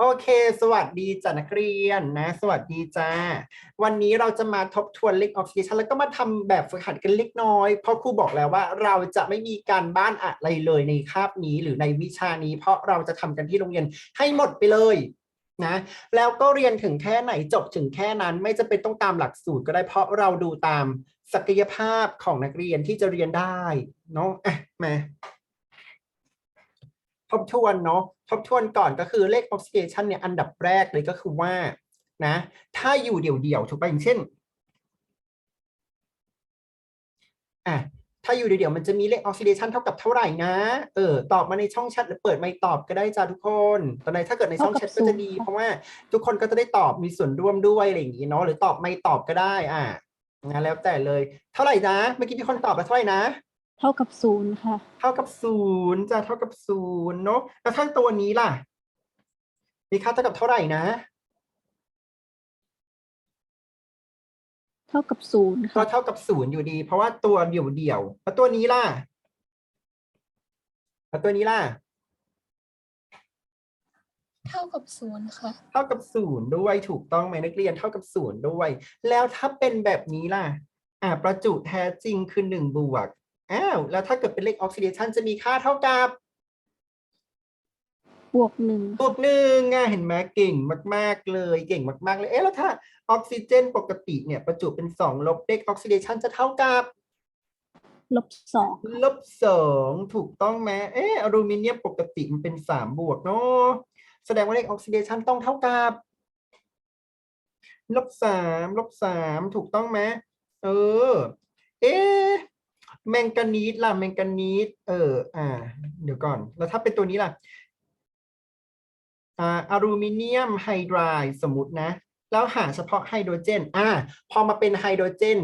โอเค สวัสดีจ้ะนักเรียนนะ สวัสดีจ้า วันนี้เราจะมาทบทวนเลขออกซิชันแล้วก็มาทำแบบฝึกหัดกันเล็กน้อย เพราะครูบอกแล้วว่าเราจะไม่มีการบ้านอะไรเลยในคาบนี้หรือในวิชานี้ เพราะเราจะทำกันที่โรงเรียนให้หมดไปเลยนะ แล้วก็เรียนถึงแค่ไหนจบถึงแค่นั้น ไม่จะเป็นต้องตามหลักสูตรก็ได้เพราะเราดูตามศักยภาพของนักเรียนที่จะเรียนได้เนาะอะมา ทบทวนเนาะทบทวนก่อนก็คือเลข oxidation เนี่ยอันดับแรกเลยก็คือว่านะ ถ้าอยู่เดี่ยวๆถูกป่ะอย่างเช่นอะถ้าอยู่เดี่ยวๆมันจะมีเลข oxidation เท่ากับเท่าไหร่นะ เออ ตอบมาในช่องแชทหรือเปิดไม่ตอบก็ได้จ้าทุกคน ตอนในถ้าเกิดในช่องแชทก็จะดี เพราะว่าทุกคนก็จะได้ตอบมีส่วนร่วมด้วยอะไรอย่างงี้เนาะหรือตอบไม่ตอบก็ได้ อะนะแล้วแต่เลย เท่าไหร่นะ เมื่อกี้มีคนตอบมาเท่าไหร่นะ เท่ากับศูนย์ค่ะ เท่ากับศูนย์จะเท่ากับศูนย์เนาะแล้วถ้าตัวนี้ล่ะ มีค่าเท่ากับเท่าไหร่นะเท่ากับศูนย์ก็ค่ะ เท่ากับศูนย์อยู่ดี เพราะว่าตัวเดี่ยวเดี่ยวๆแล้วตัวนี้ล่ะแล้วตัวนี้ล่ะ เท่ากับศูนย์ค่ะ เท่ากับศูนย์ด้วยถูกต้องไหมนักเรียนเท่ากับศูนย์ด้วย แล้วถ้าเป็นแบบนี้ล่ะ อ่าประจุแท้จริงคือหนึ่งบวก อ้าวแล้วถ้าเกิดเป็นเลขออกซิเดชันจะมีค่าเท่ากับบวกหนึ่งบวกหนึ่งอะเห็นไหมเก่งมาก ๆ เลยเก่งมาก ๆ เลยเอ๊ะแล้วถ้าออกซิเจนปกติเนี่ยประจุเป็นสองลบเลขออกซิเดชันจะเท่ากับลบสองลบสองถูกต้องไหมเอ๊ะอลูมิเนียมปกติมันเป็นสามบวกเนาะแสดงว่าเลขออกซิเดชันต้องเท่ากับลบสามลบสามถูกต้องไหมเออ เอ๊ะ แมงกานีสล่ะแมงกานีสเออ อ่า เดี๋ยวก่อน แล้วถ้าเป็นตัวนี้ล่ะอ่าอลูมิเนียมไฮไดรด์สมมตินะ แล้วหาเฉพาะไฮโดรเจน อ่า พอมาเป็นไฮโดรเจน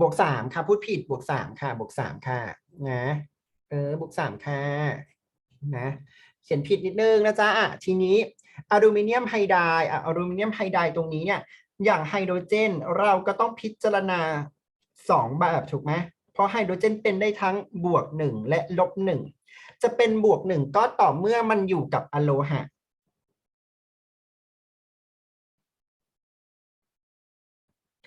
บวกสามค่ะ พูดผิดบวกสามค่ะ บวกสามค่ะ นะ เออ บวกสามค่ะ นะ เขียนผิดนิดนึงนะจ๊ะอะทีนี้อลูมิเนียมไฮไดรด์อะอลูมิเนียมไฮไดรด์ตรงนี้เนี่ย อย่างไฮโดรเจนเราก็ต้องพิจารณาสองแบบถูกไหมเพราะไฮโดรเจนเป็นได้ทั้งบวกหนึ่งและลบหนึ่งจะเป็นบวกหนึ่งก็ต่อเมื่อมันอยู่กับอโลหะ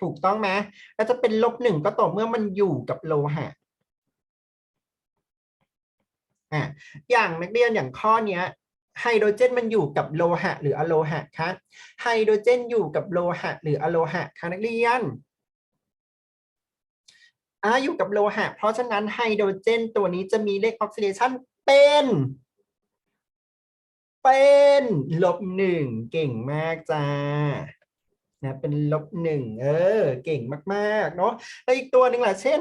ถูกต้องไหมแล้วจะเป็นลบหนึ่งก็ต่อเมื่อมันอยู่กับโลหะอะอย่างนักเรียนอย่างข้อเนี้ย ไฮโดรเจนมันอยู่กับโลหะ หรืออะโลหะคะไฮโดรเจนอยู่กับโลหะ หรืออะโลหะคะนักเรียนอ่าอยู่กับโลหะ เพราะฉะนั้นไฮโดรเจนตัวนี้จะมีเลขออกซิเดชันเป็น เป็นลบหนึ่งเก่งมากจ้านะเป็นลบหนึ่งเออ เก่งมากๆเนาะแล้วอีกตัวหนึ่งล่ะเช่น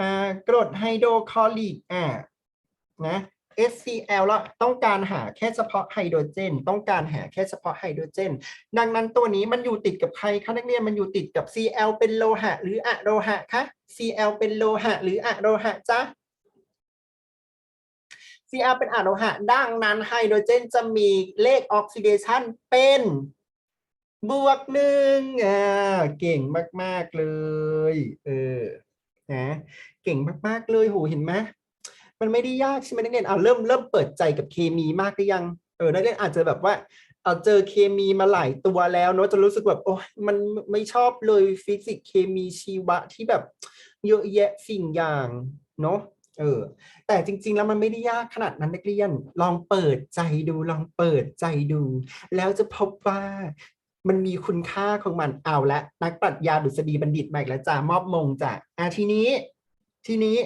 อ่ากรดไฮโดรคลอริกอะนะ HCl แล้วต้องการหาแค่เฉพาะไฮโดรเจน ต้องการหาแค่เฉพาะไฮโดรเจน ดังนั้นตัวนี้มันอยู่ติดกับใครคะนักเรียนมันอยู่ติดกับ Cl เป็นโลหะ หรืออะโลหะคะ Cl เป็นโลหะ หรืออะโลหะจ๊ะ Cl เป็นอะโลหะ ดังนั้นไฮโดรเจนจะมีเลขออกซิเดชันเป็นบวกหนึ่งอ่าเก่งมาก ๆ เลย เออนะเก่งมาก ๆ เลยโหเห็นไหม มันไม่ได้ยากใช่ไหมนักเรียนอ่าเริ่มเริ่มเปิดใจกับเคมีมากหรือยังเออนักเรียนอาจจะแบบว่าเอาเจอเคมีมาหลายตัวแล้วเนอะจะรู้สึกแบบโอ้ยมันไม่ชอบเลยฟิสิกส์เคมีชีวะที่แบบเยอะแยะสิ่งอย่างเนาะเออแต่จริง ๆ แล้วมันไม่ได้ยากขนาดนั้นนักเรียน ลองเปิดใจดูลองเปิดใจดู แล้วจะพบว่ามันมีคุณค่าของมันเอาละนักปรัชญาดุษฎีบัณฑิตมาอีกแล้วจ้ามอบมงจ้ะอะทีนี้ ทีนี้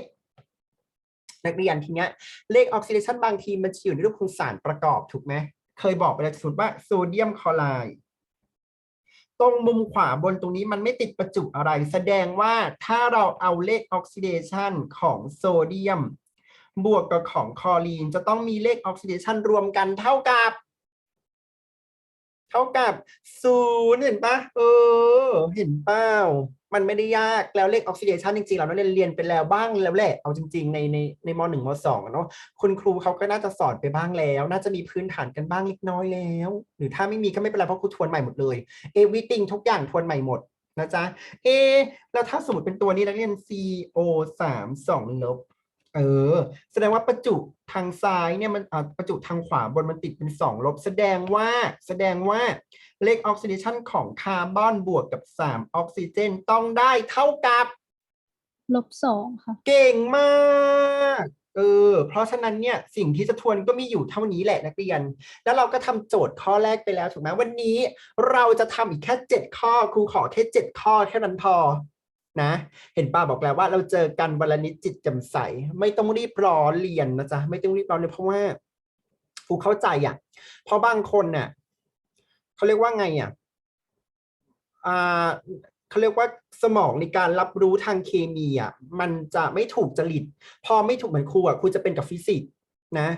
นักเรียนทีเนี้ยเลขออกซิเดชันบางทีมันจะอยู่ในรูปของสารประกอบถูกไหมเคยบอกไปแล้วสมมติว่าโซเดียมคลอไรด์ตรงมุมขวาบนตรงนี้มันไม่ติดประจุอะไร แสดงว่าถ้าเราเอาเลขออกซิเดชันของโซเดียม บวกกับของคลอรีน จะต้องมีเลขออกซิเดชันรวมกันเท่ากับ เท่ากับศูนย์เห็นปะเออ เห็นเปล่ามันไม่ได้ยากแล้วเลขออกซิเดชันจริงๆ เราเรียนเรียนไปแล้วบ้างแล้วแหละเอาจริง ๆ ในในในมหนึ่งมสองเนาะคุณครูเขาก็น่าจะสอนไปบ้างแล้ว น่าจะมีพื้นฐานกันบ้างเล็กน้อยแล้ว หรือถ้าไม่มีก็ไม่เป็นไรเพราะครูทวนใหม่หมดเลยเอวิติงทุกอย่างทวนใหม่หมดนะจ๊ะเอแล้วถ้าสมมติเป็นตัวนี้นักเรียน CO สามสองลบ เออ แสดงว่าประจุทางซ้ายเนี่ยมันอ่าประจุทางขวาบนมันติดเป็นสองลบ แสดงว่าแสดงว่าเลขออกซิเดชันของคาร์บอนบวกกับสามออกซิเจนต้องได้เท่ากับ ลบสองค่ะ เก่งมากเออเพราะฉะนั้นเนี่ยสิ่งที่จะทวนก็มีอยู่เท่านี้แหละนักเรียน แล้วเราก็ทำโจทย์ข้อแรกไปแล้วถูกไหมวันนี้ เราจะทำอีกแค่เจ็ดข้อครูขอแค่เจ็ดข้อแค่นั้นพอ นะ เห็นป้าบอกแล้วว่าเราเจอกันวันละนิดจิตแจ่มใส ไม่ต้องรีบรอเรียนนะจ๊ะไม่ต้องรีบรอเลยเพราะว่าครูเข้าใจอะ เพราะบางคนน่ะเขาเรียกว่าไงอะอ่าเขาเรียกว่าสมองในการรับรู้ทางเคมีอะมันจะไม่ถูกจริต พอไม่ถูกเหมือนครูอะครูจะเป็นกับฟิสิกส์นะ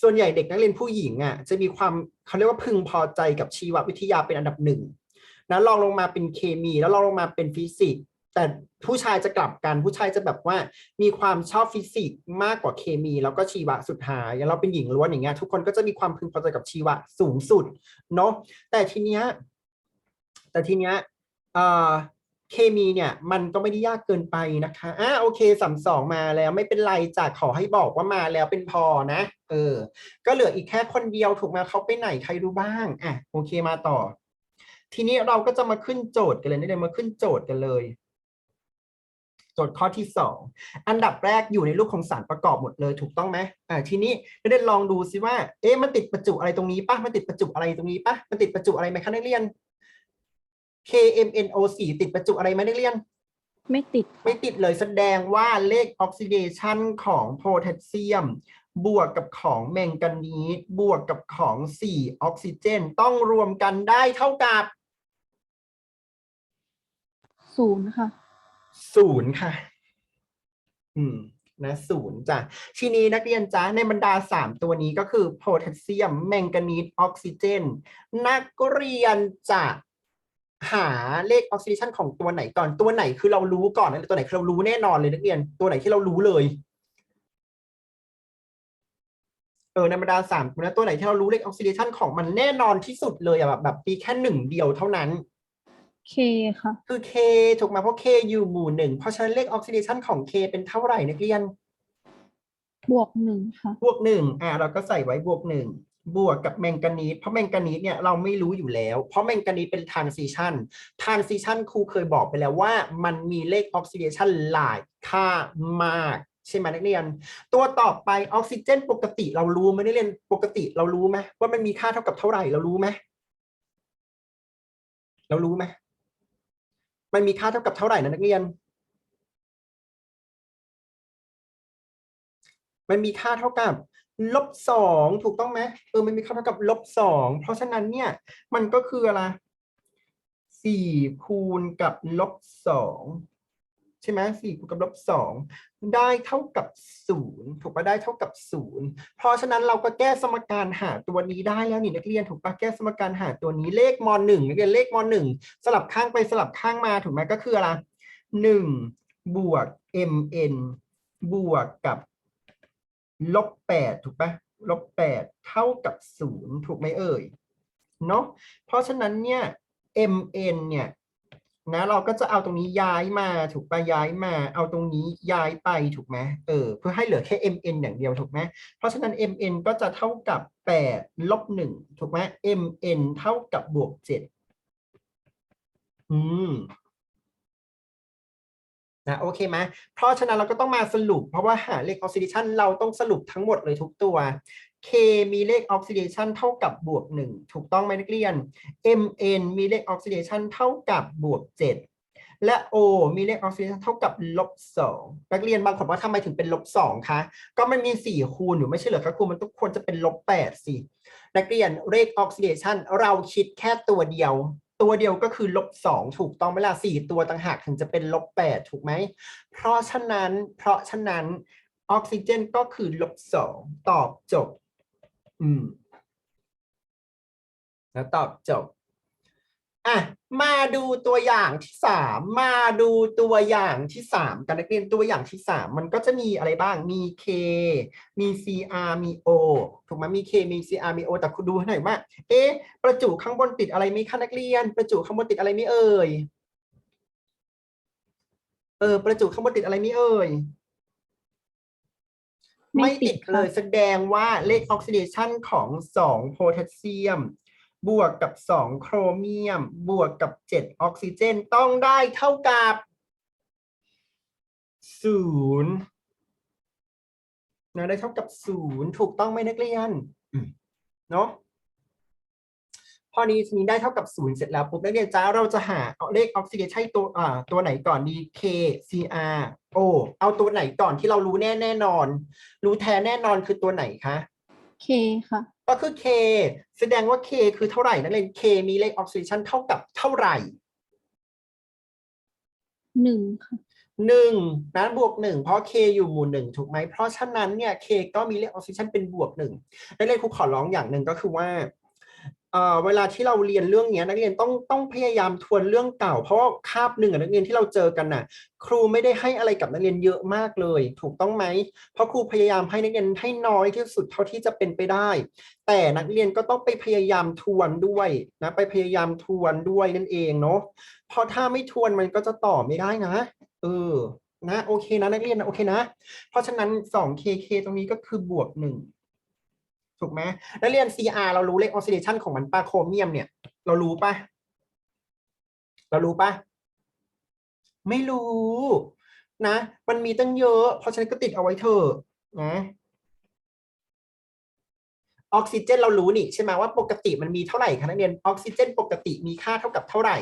ส่วนใหญ่เด็กนักเรียนผู้หญิงอะจะมีความเขาเรียกว่าพึงพอใจกับชีววิทยาเป็นอันดับหนึ่งนะลองลงมาเป็นเคมีแล้วลองลงมาเป็นฟิสิกส์ แต่ผู้ชายจะกลับกันผู้ชายจะแบบว่ามีความชอบฟิสิกส์มากกว่าเคมี แล้วก็ชีวะสุดท้ายอย่างเราเป็นหญิงล้วนอย่างเงี้ยทุกคนก็จะมีความพึงพอใจกับชีวะสูงสุดเนาะแต่ทีเนี้ยแต่ทีเนี้ยเอ่อเคมีเนี่ยมันก็ไม่ได้ยากเกินไปนะคะอะโอเคสามสองมาแล้วไม่เป็นไรจากขอให้บอกว่ามาแล้วเป็นพอนะเออ ก็เหลืออีกแค่คนเดียวถูกไหมเขาไปไหนใครรู้บ้างอะโอเคมาต่อ ทีนี้เราก็จะมาขึ้นโจทย์กันเลยนี่เลยมาขึ้นโจทย์กันเลย จทย์ข้อที่สองอันดับแรกอยู่ในรูปของสารประกอบหมดเลยถูกต้องไหมอ่าทีนี้นักเรียนลองดูซิว่าเอ๊ะมันติดประจุอะไรตรงนี้ปะมันติดประจุอะไรตรงนี้ปะมันติดประจุอะไรไหมคะนักเรียน KMNO4 ติดประจุอะไรไหมนักเรียน ไม่ติดไม่ติดเลยแสดงว่าเลขออกซิเดชันของโพแทสเซียม บวกกับของแมงกานีสบวกกับของสี่ออกซิเจน ต้องรวมกันได้เท่ากับศูนย์ค่ะ ศูนย์ค่ะ อืมนะศูนย์จ้ะทีนี้นักเรียนจ้าในบรรดาสามตัวนี้ก็คือโพแทสเซียม แมงกานีสออกซิเจน นักเรียนจะหาเลขออกซิเดชันของตัวไหนก่อนตัวไหนคือเรารู้ก่อนตัวไหนคือเรารู้แน่นอนเลยนักเรียนตัวไหนที่เรารู้เลยเออในบรรดาสามตัวนะตัวไหนที่เรารู้เลขออกซิเดชันของมันแน่นอนที่สุดเลยอะแบบแบบมีแค่หนึ่งเดียวเท่านั้น เคค่ะ คือ K ถูกไหมเพราะ K อยู่หมู่หนึ่งเพราะฉะนั้นเลขออกซิเดชันของ K เป็นเท่าไหร่นักเรียน บวกหนึ่งค่ะ บวกหนึ่งอ่าเราก็ใส่ไว้บวกหนึ่งบวกกับแมงกานีสเพราะแมงกานีสเนี่ยเราไม่รู้อยู่แล้ว เพราะแมงกานีสเป็นทรานซิชันทรานซิชันครูเคยบอกไปแล้วว่า มันมีเลขออกซิเดชันหลายค่ามากใช่ไหมนักเรียน ตัวต่อไปออกซิเจนปกติเรารู้ไหมนักเรียนปกติเรารู้ไหมว่ามันมีค่าเท่ากับเท่าไหร่เรารู้ไหมเรารู้ไหม มันมีค่าเท่ากับเท่าไหร่นะนักเรียน มันมีค่าเท่ากับลบสองถูกต้องไหมเออมันมีค่าเท่ากับลบสองเพราะฉะนั้นเนี่ย มันก็คืออะไรสี่คูณกับลบสอง ใช่ไหมสี่คูณกับลบสองได้เท่ากับศูนย์ถูกปะได้เท่ากับศูนย์เพราะฉะนั้นเราก็แก้สมการหาตัวนี้ได้แล้วนี่นักเรียนถูกปะแก้สมการหาตัวนี้เลขมหนึ่งนักเรียนเลขมหนึ่งสลับข้างไปสลับข้างมาถูกไหมก็คืออะไรหนึ่งบวก mn บวกกับลบแปดถูกปะลบแปดเท่ากับศูนย์ถูกไหมเอ่ยเนาะเพราะฉะนั้นเนี่ย mn เนี่ย นะเราก็จะเอาตรงนี้ย้ายมาถูกปะย้ายมา เอาตรงนี้ย้ายไปถูกไหมเออเพื่อให้เหลือแค่ mn อย่างเดียวถูกไหมเพราะฉะนั้น mn ก็จะเท่ากับแปดลบหนึ่งถูกไหม mn เท่ากับบวกเจ็ดอืมนะโอเคไหมเพราะฉะนั้นเราก็ต้องมาสรุปเพราะว่าหาเลขออกซิเดชันเราต้องสรุปทั้งหมดเลยทุกตัว K มีเลขออกซิเดชันเท่ากับบวกหนึ่งถูกต้องไหมนักเรียน Mn มีเลขออกซิเดชันเท่ากับบวกเจ็ดและ O มีเลขออกซิเดชันเท่ากับลบสองนักเรียนบางคนว่าทำไมถึงเป็นลบสองคะก็มันมีสี่คูณอยู่ไม่ใช่เหรอคะครูมันต้องควรจะเป็นลบแปดสินักเรียนเลขออกซิเดชันเราคิดแค่ตัวเดียวตัวเดียวก็คือลบสองถูกต้องไหมล่ะสี่ตัวต่างหากถึงจะเป็นลบแปดถูกไหม เพราะฉะนั้น เพราะฉะนั้นออกซิเจนก็คือลบสองตอบจบ อืม แล้วตอบจบ อะ มาดูตัวอย่างที่สามมาดูตัวอย่างที่สามกันนักเรียนตัวอย่างที่สามมันก็จะมีอะไรบ้างมี K มี CR มี O ถูกไหมมี K มี CR มี O แต่คุณดูให้หน่อยว่า เอ๊ะประจุข้างบนติดอะไรไหมคะนักเรียน ประจุข้างบนติดอะไรไหม่เอ่ยเออ ประจุข้างบนติดอะไรไหม่เอ่ย ไม่ไม่ติติดดค่ะเลยแสดงว่าเลขออกซิเดชันของสองโพแทสเซียม บวกกับสองโครเมียม บวกกับเจ็ดออกซิเจนต้องได้เท่ากับศูนย์นะได้เท่ากับศูนย์ถูกต้องไหมนักเรียนอืมเนาะ พอนี้ทีนี้ได้เท่ากับศูนย์เสร็จแล้วปุ๊บนักเรียนจ้าเราจะหาเอาเลขออกซิเดชันตัวอ่าตัวไหนก่อนดี K Cr O เอาตัวไหนก่อนที่เรารู้แน่แน่นอน รู้แท้แน่นอนคือตัวไหนคะเคค่ะ ก็คือ K แสดงว่า K คือเท่าไหร่นักเรียน K มีเลขออกซิเดชันเท่ากับเท่าไหร่หนึ่งค่ะหนึ่งนะบวกหนึ่งเพราะ K อยู่หมู่หนึ่งถูกไหมเพราะฉะนั้นเนี่ย K ก็มีเลขออกซิเดชันเป็นบวกหนึ่งนักเรียนครูขอร้องอย่างหนึ่งก็คือว่า เวลาที่เราเรียนเรื่องนี้นักเรียนต้องต้องพยายามทวนเรื่องเก่า เพราะว่าคาบหนึ่งนักเรียนที่เราเจอกันน่ะ ครูไม่ได้ให้อะไรกับนักเรียนเยอะมากเลย ถูกต้องไหมเพราะครูพยายามให้นักเรียนให้น้อยที่สุดเท่าที่จะเป็นไปได้ แต่นักเรียนก็ต้องไปพยายามทวนด้วยนะไปพยายามทวนด้วยนั่นเองเนาะเพราะถ้าไม่ทวนมันก็จะต่อไม่ได้นะเออนะโอเคนะนักเรียนนะโอเคนะ เพราะฉะนั้น 2kk ตรงนี้ก็คือบวกหนึ่ง ถูกไหมนักเรียน cr เรารู้เลขออกซิเดชันของมันปะโครเมียมเนี่ย เรารู้ปะเรารู้ปะไม่รู้ นะ มันมีตั้งเยอะ เพราะฉะนั้นก็ติดเอาไว้เถอะนะออกซิเจนเรารู้นี่ใช่ไหมว่าปกติมันมีเท่าไหร่คะนักเรียนออกซิเจน ปกติมีค่าเท่ากับเท่าไหร่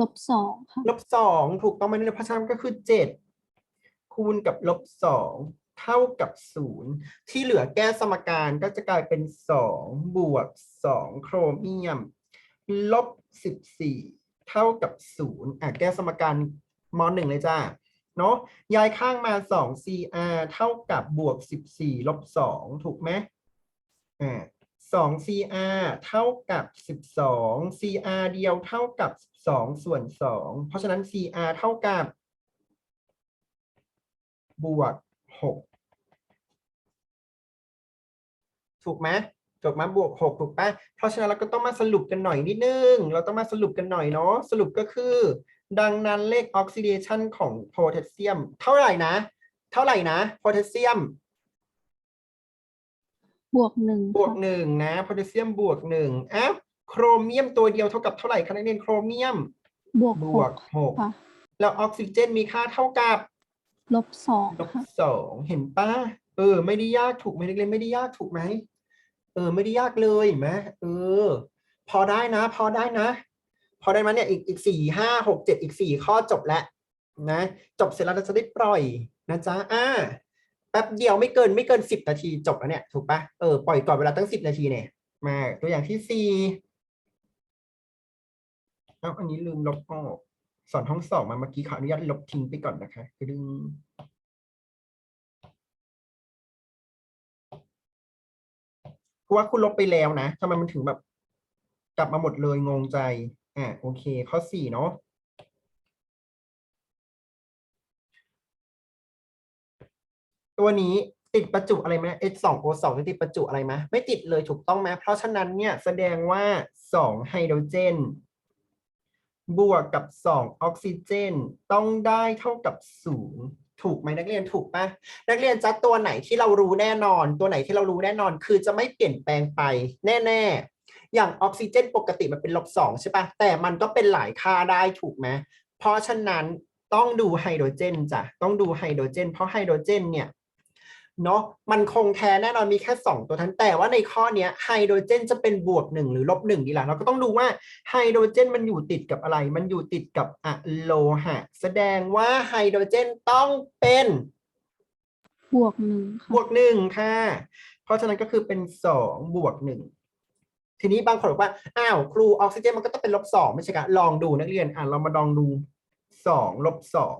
ลบสองค่ะลบสองถูกต้องไหมเนี่ยเพราะฉะนั้นก็คือเจ็ดคูณกับลบสอง เท่ากับศูนย์ที่เหลือแก้สมการก็จะกลายเป็นสองบวกสองโครเมียม ลบสิบสี่เท่ากับศูนย์อะ แก้สมการมหนึ่งเลยจ้าเนาะย้ายข้างมาสอง cr เท่ากับบวกสิบสี่ลบสองถูกไหมอ่าสอง CR เท่ากับสิบสอง CR เดียวเท่ากับสองส่วนสองเพราะฉะนั้น CR เท่ากับบวก หกถูกไหมถูกไหมบวกหกถูกปะเพราะฉะนั้นเราก็ต้องมาสรุปกันหน่อยนิดนึง เราต้องมาสรุปกันหน่อยเนาะสรุปก็คือ ดังนั้นเลขออกซิเดชันของโพแทสเซียม เท่าไหร่นะ เท่าไหร่นะโพแทสเซียมบวกหนึ่งบวกค่ะหนึ่งนะโพแทสเซียมบวกหนึ่งอ้าวโครเมียมตัวเดียวเท่ากับเท่าไหร่คะนักเรียนโครเมียม บวกบหวกกหกค่ะแล้วออกซิเจนมีค่าเท่ากับ ลบสองลบค่ะสองเห็นปะเออ ไม่ได้ยากถูกไหมนักเรียนไม่ได้ยากถูกไหมเออ ไม่ได้ยากเลยเห็นไหมเออ พอได้นะ พอได้นะ พอได้ไหมเนี่ยอีกอีกสี่ห้าหกเจ็ดอีกสี่ข้อจบแล้วนะ จบเสร็จแล้วเราจะได้ปล่อยนะจ๊ะอ่าแป๊บเดียวไม่เกินไม่เกินสิบนาทีจบแล้วเนี่ยถูกปะเออปล่อยก่อนเวลาตั้งสิบนาทีเนี่ยมาตัวอย่างที่สี่เอ้าอันนี้ลืมลบออก สอนห้องสองมาเมื่อกี้ขออนุญาตลบทิ้งไปก่อนนะคะดึงเพราะว่าคุณลบไปแล้วนะทำไมมันถึงแบบ กลับมาหมดเลยงงใจ อ่าโอเค ข้อสี่เนาะตัวนี้ติดประจุอะไรไหม H สอง O สองติดประจุอะไรไหมไม่ติดเลยถูกต้องไหมเพราะฉะนั้นเนี่ยแสดงว่าสองไฮโดรเจน บวกกับสองออกซิเจน ต้องได้เท่ากับศูนย์ถูกไหมนักเรียนถูกปะนักเรียนจะตัวไหนที่เรารู้แน่นอน ตัวไหนที่เรารู้แน่นอน คือจะไม่เปลี่ยนแปลงไปแน่ๆ อย่างออกซิเจนปกติมันเป็นลบสองใช่ปะแต่มันก็เป็นหลายค่าได้ถูกไหมเพราะฉะนั้นต้องดูไฮโดรเจนจ้ะต้องดูไฮโดรเจน เพราะไฮโดรเจนเนี่ย เนาะมันคงแท้แน่นอนมีแค่สองตัวทั้นแต่ว่าในข้อเนี้ยไฮโดรเจนจะเป็นบวกหนึ่งหรือลบหนึ่งดีล่ะเราก็ต้องดูว่าไฮโดรเจนมันอยู่ติดกับอะไร มันอยู่ติดกับอะโลหะ แสดงว่าไฮโดรเจนต้องเป็นบวกหนึ่งค่ะบวกหนึ่งค่ะ เพราะฉะนั้นก็คือเป็นสองบวกหนึ่งทีนี้บางคนบอกว่าอ้าวครูออกซิเจนมันก็ต้องเป็นลบสองไม่ใช่คะลองดูนักเรียนอะเรามาลองดูสองลบสอง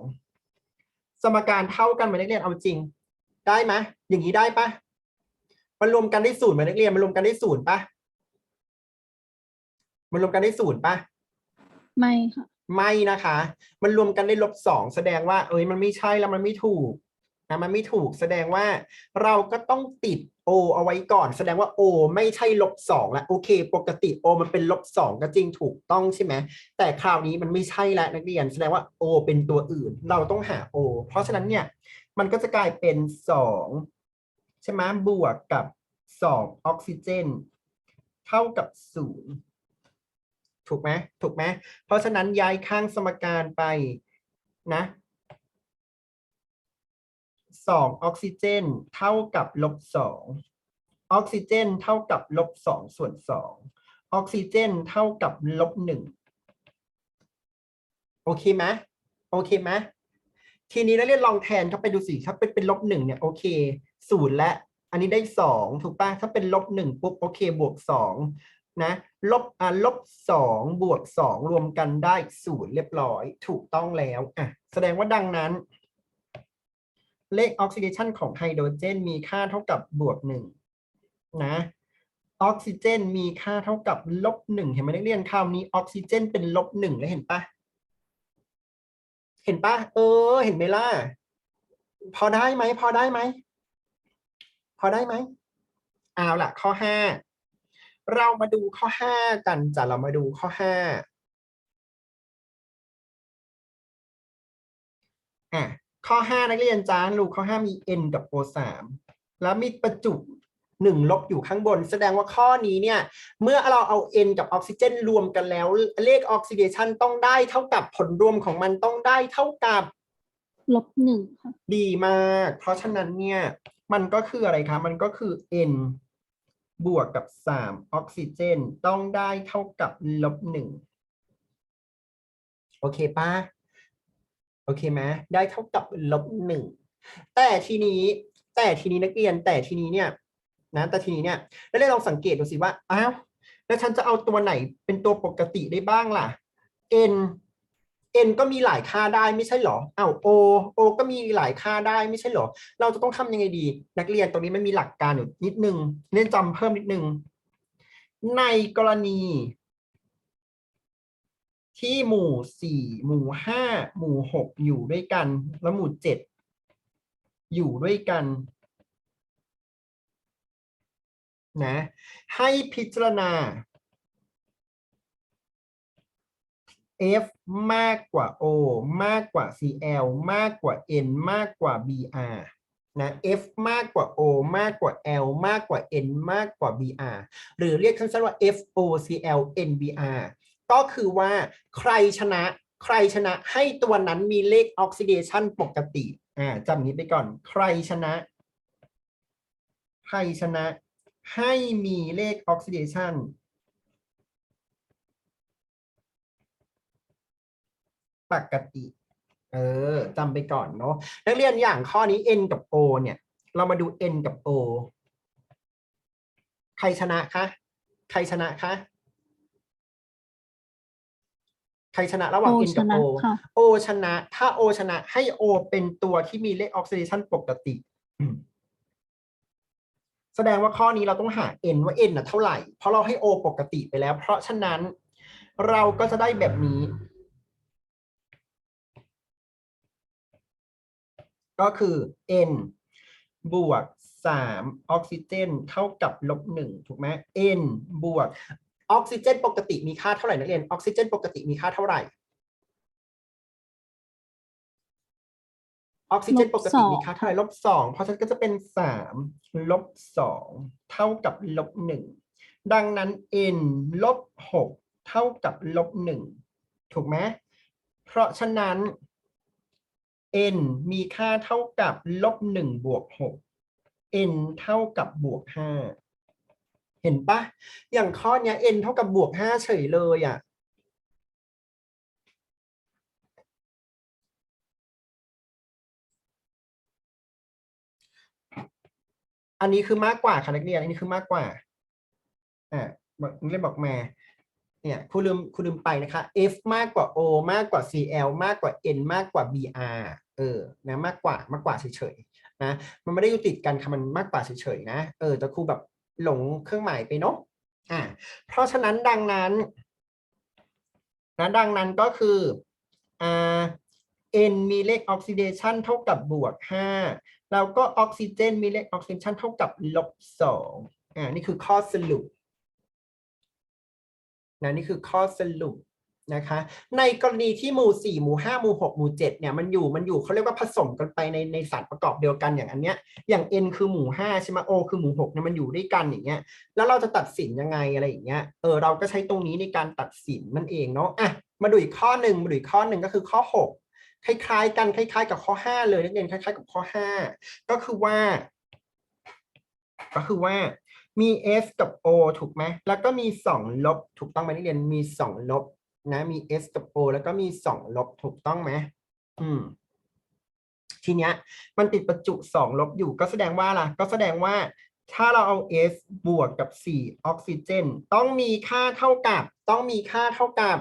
สมการเท่ากันไหมนักเรียนเอาจริง ได้ไหมอย่างนี้ได้ปะมันรวมกันได้ศูนย์ไหมนักเรียนมันรวมกันได้ศูนย์ปะมันรวมกันได้ศูนย์ปะไม่ค่ะ ไม่นะคะ มันรวมกันได้ลบสองแสดงว่า เอ้ยมันไม่ใช่แล้วมันไม่ถูกนะมันไม่ถูกแสดงว่าเราก็ต้องติด O เอาไว้ก่อน แสดงว่า O ไม่ใช่ลบสองแล้วโอเค ปกติ O มันเป็นลบสองก็จริงถูกต้องใช่ไหมแต่คราวนี้มันไม่ใช่แล้วนักเรียน แสดงว่า O เป็นตัวอื่น เราต้องหา O เพราะฉะนั้นเนี่ย มันก็จะกลายเป็นสองใช่ไหมบวกกับสองออกซิเจน เท่ากับศูนย์ถูกไหมถูกไหมเพราะฉะนั้นย้ายข้างสมการไปนะสองออกซิเจน เท่ากับลบสองออกซิเจน เท่ากับลบสองส่วนสองออกซิเจน เท่ากับลบหนึ่งโอเคไหมโอเคไหม ทีนี้นักเรียนลองแทนเข้าไปดูสิถ้าเป็นเป็นลบหนึ่งเนี่ยโอเคศูนย์และอันนี้ได้สองถูกปะถ้าเป็นลบหนึ่งปุ๊บโอเคบวกสองนะลบอ่าลบสองบวกสองรวมกันได้ศูนย์เรียบร้อยถูกต้องแล้วอะแสดงว่าดังนั้น เลขออกซิเดชันของไฮโดรเจนมีค่าเท่ากับบวกหนึ่งนะออกซิเจนมีค่าเท่ากับลบหนึ่งเห็นไหมนักเรียนคราวนี้ออกซิเจนเป็นลบหนึ่งแล้วเห็นปะ เห็นปะเออ เห็นไหมล่ะพอได้ไหมพอได้ไหมพอได้ไหมเอาล่ะ ข้อห้าเรามาดูข้อห้ากันจ้ะเรามาดูข้อห้าอะข้อห้านักเรียนจ้าลูกข้อห้ามี n กับ o สามแล้วมีประจุ หนึ่งลบอยู่ข้างบน แสดงว่าข้อนี้เนี่ย เมื่อเราเอา n กับออกซิเจนรวมกันแล้ว เลขออกซิเดชันต้องได้เท่ากับผลรวมของมันต้องได้เท่ากับลบหนึ่งค่ะดีมาก เพราะฉะนั้นเนี่ยมันก็คืออะไรคะ มันก็คือ n บวกกับสามออกซิเจน ต้องได้เท่ากับลบหนึ่งโอเคปะโอเคไหมได้เท่ากับลบหนึ่งแต่ทีนี้แต่ทีนี้นักเรียนแต่ทีนี้เนี่ย นะแต่ทีนี้เนี่ยแล้วเราลองสังเกตดูสิว่าอ้าวแล้วฉันจะเอาตัวไหนเป็นตัวปกติได้บ้างล่ะ n n ก็มีหลายค่าได้ไม่ใช่หรออ้าว o o ก็มีหลายค่าได้ไม่ใช่หรอ เราจะต้องทำยังไงดี นักเรียนตรงนี้มันมีหลักการอยู่นิดนึงเน้นจำเพิ่มนิดนึง ในกรณี ที่หมู่สี่หมู่ห้าหมู่หกอยู่ด้วยกัน แล้วหมู่เจ็ดอยู่ด้วยกัน นะให้พิจารณา F มากกว่า O มากกว่า CL มากกว่า N มากกว่า BR นะ F มากกว่า O มากกว่า L มากกว่า N มากกว่า BR หรือเรียกสั้นๆว่า FOCL NBR ก็คือว่าใครชนะใครชนะให้ตัวนั้นมีเลขออกซิเดชันปกติ อ่าจำนี้ไปก่อน ใครชนะ ใครชนะ ให้มีเลขออกซิเดชันปกติ เออจำไปก่อนเนาะนักเรียนอย่างข้อนี้ n กับ o เนี่ย เรามาดู n กับ o ใครชนะคะใครชนะคะใครชนะระหว่างโอ n ชกับนะ o ค่ะ o ชนะ ถ้า o ชนะให้ o เป็นตัวที่มีเลขออกซิเดชันปกติอืม แสดงว่าข้อนี้เราต้องหา n ว่า n น่ะเท่าไหร่ เพราะเราให้ o ปกติไปแล้ว เพราะฉะนั้นเราก็จะได้แบบนี้ ก็คือ n บวกสามออกซิเจนเท่ากับลบหนึ่งถูกไหม n บวก ออกซิเจนปกติมีค่าเท่าไหร่นักเรียน ออกซิเจนปกติมีค่าเท่าไหร่ ออกซิเจนลบปกติสองมีค่าเท่าไหร่ลบสองเพราะฉะนั้นก็จะเป็นสามลบสองเท่ากับลบหนึ่งดังนั้น n ลบหกเท่ากับลบหนึ่งถูกไหมเพราะฉะนั้น n มีค่าเท่ากับลบหนึ่งบวกหก n เท่ากับบวกห้าเห็นปะอย่างข้อเนี้ย n เท่ากับบวกห้าเฉยเลยอะ อันนี้คือมากกว่าค่ะนักเรียนอันนี้คือมากกว่าอ่านักเรียนบอกมาเนี่ยคุณลืมคุณลืมไปนะคะ F มากกว่า O มากกว่า CL มากกว่า N มากกว่า BR เออนะมากกว่ามากกว่าเฉยๆนะมันไม่ได้อยู่ติดกันค่ะมันมากกว่าเฉยๆนะเออแต่ครูแบบหลงเครื่องหมายไปเนาะอ่าเพราะฉะนั้นดังนั้นนะดังนั้นก็คืออ่า N มีเลขออกซิเดชันเท่ากับบวกห้า แล้วก็ออกซิเจนมีเลขออกซิเดชันเท่ากับลบสองอ่านี่คือข้อสรุปนะนี่คือข้อสรุปนะคะ ในกรณีที่หมู่สี่หมู่ห้าหมู่หกหมู่เจ็ดเนี่ยมันอยู่มันอยู่เขาเรียกว่าผสมกันไปในในสารประกอบเดียวกันอย่างอันเนี้ยอย่าง n คือหมู่ห้าใช่ไหม o คือหมู่หกเนี่ยมันอยู่ด้วยกันอย่างเงี้ยแล้วเราจะตัดสินยังไงอะไรอย่างเงี้ยเออเราก็ใช้ตรงนี้ในการตัดสินนั่นเองเนาะอะมาดูอีกข้อหนึ่งมาดูอีกข้อหนึ่งก็คือข้อหก คล้ายๆ กันคล้าย ๆ กับข้อห้าเลยนักเรียนคล้าย ๆ กับข้อห้าก็คือว่า ก็คือว่ามี s กับ o ถูกไหมแล้วก็มีสองลบ ถูกต้องไหมนักเรียนมีสองลบนะมี s กับ o แล้วก็มีสองลบถูกต้องไหมอืมทีเนี้ยมันติดประจุสองลบอยู่ก็แสดงว่าล่ะ ก็แสดงว่าถ้าเราเอา S บวกกับสี่ออกซิเจน ต้องมีค่าเท่ากับ ต้องมีค่าเท่ากับ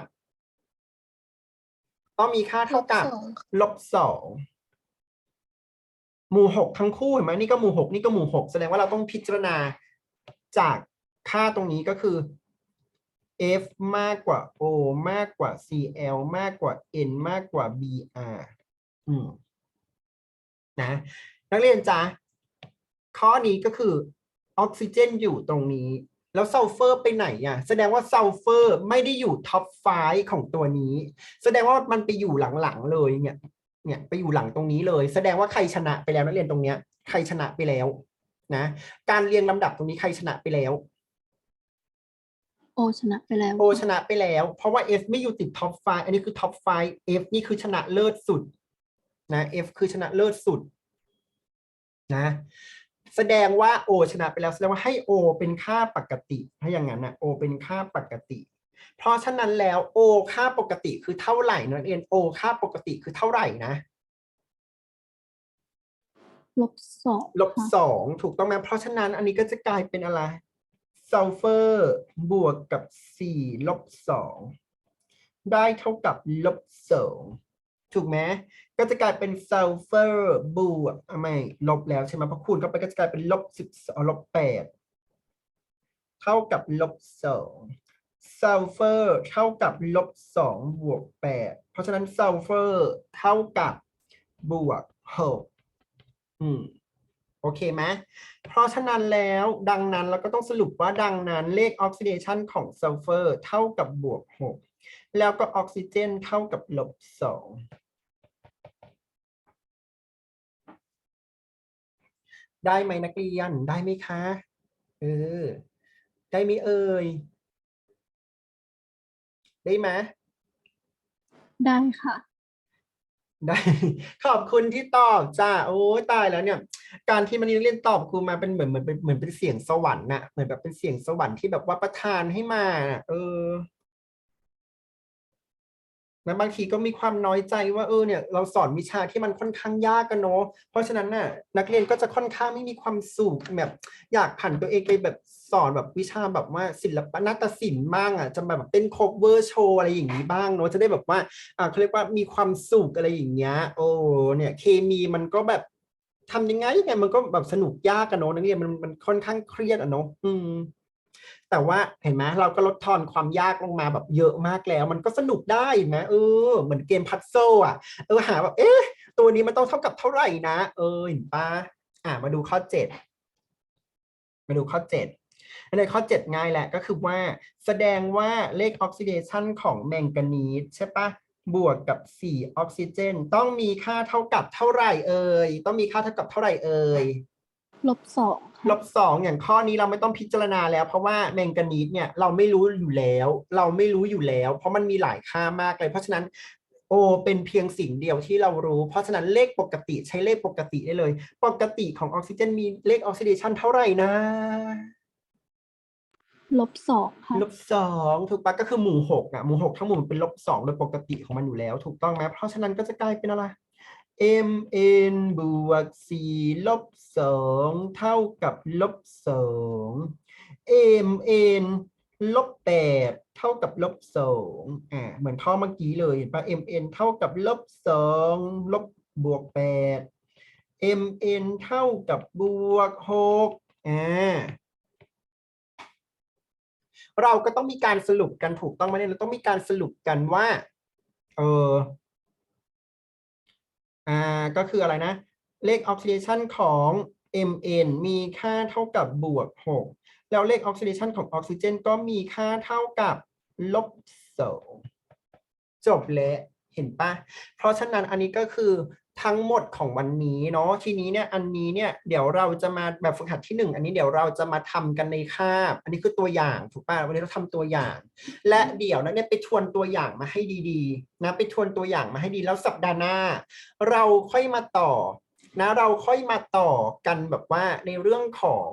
ต้องมีค่าเท่ากับลบสองค่ะลบสองหมู่หกทั้งคู่เห็นไหมนี่ก็หมู่หกนี่ก็หมู่หกแสดงว่าเราต้องพิจารณาจากค่าตรงนี้ก็คือ F มากกว่า O มากกว่า Cl มากกว่า N มากกว่า Br อืมนะนักเรียนจ๊ะข้อนี้ก็คือออกซิเจนอยู่ตรงนี้ แล้วซัลเฟอร์ไปไหนอะ แสดงว่าซัลเฟอร์ไม่ได้อยู่ท็อปไฟของตัวนี้ แสดงว่ามันไปอยู่หลังๆเลยเนี่ย เนี่ยไปอยู่หลังตรงนี้เลย แสดงว่าใครชนะไปแล้วนักเรียนตรงเนี้ย ใครชนะไปแล้ว นะ การเรียงลำดับตรงนี้ใครชนะไปแล้ว โอชนะไปแล้ว โอชนะไปแล้ว เพราะว่า F ไม่อยู่ติดท็อปไฟอันนี้คือท็อปไฟ F นี่คือชนะเลิศสุด นะ F คือชนะเลิศสุด นะ แสดงว่า O ชนะไปแล้วแสดงว่าให้ O เป็นค่าปกติ ถ้าอย่างนั้นนะ O เป็นค่าปกติ เพราะฉะนั้นแล้ว O ค่าปกติคือเท่าไหร่นั่นเอง O ค่าปกติคือเท่าไหร่นะลบสองลบค่ะสองถูกต้องไหมเพราะฉะนั้นอันนี้ก็จะกลายเป็นอะไรซัลเฟอร์บวกกับสี่ลบสองได้เท่ากับลบสอง ถูกไหมก็จะกลายเป็นซัลเฟอร์บวกอะไม่ลบแล้วใช่ไหมเพราะคูณเข้าไปก็จะกลายเป็นลบสิบสองลบแปดเท่ากับลบสองซัลเฟอร์เท่ากับลบสองบวกแปดเพราะฉะนั้นซัลเฟอร์เท่ากับบวกหกอืมโอเคไหมเพราะฉะนั้นแล้วดังนั้นเราก็ต้องสรุปว่าดังนั้นเลขออกซิเดชันของซัลเฟอร์เท่ากับบวกหกแล้วก็ออกซิเจนเท่ากับลบสอง ได้ไหมนักเรียนได้ไหมคะเออได้ไหมเอ่ยได้ไหมได้ค่ะ ได้ ขอบคุณที่ตอบจ้าโอ้ยตายแล้วเนี่ย การที่มันเรียนตอบครูมาเป็นเหมือนเหมือนเป็นเหมือนเป็นเสียงสวรรค์น่ะเหมือนแบบเป็นเสียงสวรรค์ที่แบบว่าประทานให้มาน่ะเออ แล้วบางทีก็มีความน้อยใจว่าเออเนี่ยเราสอนวิชาที่มันค่อนข้างยากกันเนาะเพราะฉะนั้นน่ะนักเรียนก็จะค่อนข้างไม่มีความสุขแบบ อยากผันตัวเองไปแบบสอนแบบวิชาแบบว่าศิลปะนาฏศิลป์บ้างอะจะแบบเต้น cover show อะไรอย่างนี้บ้างเนาะจะได้แบบว่าอ่าเขาเรียกว่ามีความสุขอะไรอย่างเงี้ยโอ้เนี่ยเคมีมันก็แบบทำยังไงยังไงมันก็แบบสนุกยากกันเนอะนักเรียนมันมันค่อนข้างเครียดอะเนาะอืม แต่ว่าเห็นไหมเราก็ลดทอนความยากลงมาแบบเยอะมากแล้ว มันก็สนุกได้เห็นไหมเออเหมือนเกมพัซเซิลอะเออหาแบบเอ๊ะตัวนี้มันต้องเท่ากับเท่าไหร่นะ เออเห็นปะอะมาดูข้อเจ็ดมาดูข้อเจ็ดในข้อเจ็ดง่ายแหละก็คือว่าแสดงว่าเลขออกซิเดชันของแมงกานีสใช่ปะบวกกับสี่ออกซิเจน ต้องมีค่าเท่ากับเท่าไหร่เอ่ยต้องมีค่าเท่ากับเท่าไหร่เอ่ยลบสอง ลบสองอย่างข้อนี้เราไม่ต้องพิจารณาแล้ว เพราะว่าแมงกานีสเนี่ยเราไม่รู้อยู่แล้ว เราไม่รู้อยู่แล้ว เพราะมันมีหลายค่ามากเลย เพราะฉะนั้นโอเป็นเพียงสิ่งเดียวที่เรารู้ เพราะฉะนั้นเลขปกติใช้เลขปกติได้เลย ปกติของออกซิเจนมีเลขออกซิเดชันเท่าไหร่นะลบสองค่ะลบสองถูกปะก็คือหมู่หกอะหมู่หกทั้งหมดมันเป็นลบสองโดยปกติของมันอยู่แล้ว ถูกต้องไหมเพราะฉะนั้นก็จะกลายเป็นอะไร m n บวกสี่ลบสองเท่ากับลบสอง m n ลบแปดเท่ากับลบสองอ่าเหมือนข้อเมื่อกี้เลยเห็นปะ m n เท่ากับลบสองลบบวกแปด m n เท่ากับบวกหกอ่าเราก็ต้องมีการสรุปกันถูกต้องไหมเนี่ยเราต้องมีการสรุปกันว่า เออ อ่าก็คืออะไรนะ เลขออกซิเดชันของ Mn มีค่าเท่ากับบวก 6 แล้วเลขออกซิเดชันของออกซิเจนก็มีค่าเท่ากับลบสองจบแล้วเห็นปะเพราะฉะนั้นอันนี้ก็คือ ทั้งหมดของวันนี้เนาะทีนี้เนี่ยอันนี้เนี่ยเดี๋ยวเราจะมาแบบฝึกหัดที่หนึ่งอันนี้เดี๋ยวเราจะมาทำกันในคาบ อันนี้คือตัวอย่างถูกป่ะวันนี้เราทำตัวอย่าง และเดี๋ยวนั้นเนี่ยไปทวนตัวอย่างมาให้ดีๆนะไปทวนตัวอย่างมาให้ดีแล้วสัปดาห์หน้า เราค่อยมาต่อนะเราค่อยมาต่อกันแบบว่าในเรื่องของ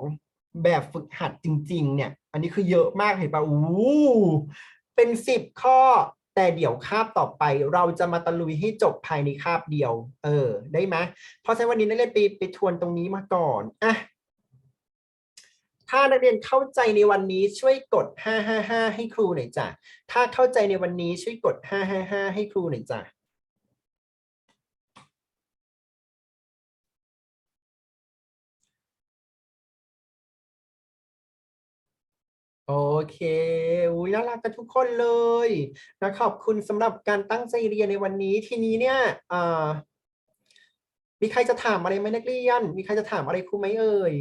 แบบฝึกหัดจริง ๆ เนี่ย อันนี้คือเยอะมากเห็นปะอู้เป็นสิบข้อ แต่เดี๋ยวคาบต่อไปเราจะมาตะลุยให้จบภายในคาบเดียว เออ ได้ไหมเพราะฉะนั้นวันนี้นักเรียนไปไปทวนตรงนี้มาก่อนอะถ้านักเรียนเข้าใจในวันนี้ช่วยกด 555 ให้ครูหน่อยจ้ะถ้าเข้าใจในวันนี้ช่วยกด 555 ให้ครูหน่อยจ้ะ โอเคอุ้ยน่ารักกันทุกคนเลยนะขอบคุณสำหรับการตั้งใจเรียนในวันนี้ ทีนี้เนี่ยมีใครจะถามอะไรไหมนักเรียน มีใครจะถามอะไรครูไหมเอ่ย